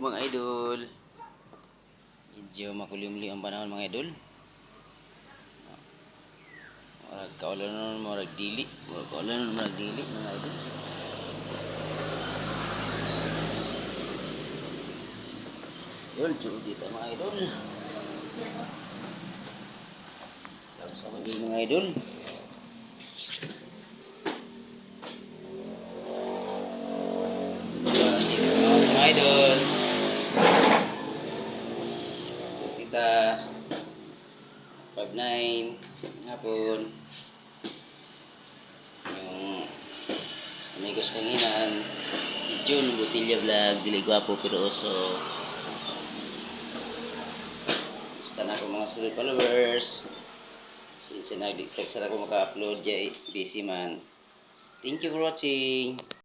mga idol. Medyo makulimlim ang panahon mga idol. Marag kaulan nun, marag dili. Marag kaulan nun, marag dili mga idol. Idol, tsud dito mga idol. Tapos sa mga idol. Idol. Kita 5'9 hapon. Yung amigos kanginan. Si Jun Butilla Vlog. Dili gwapo pero oso. Basta na ako mga solid followers. Since nag-text na ako maka-upload, busy man. Thank you for watching.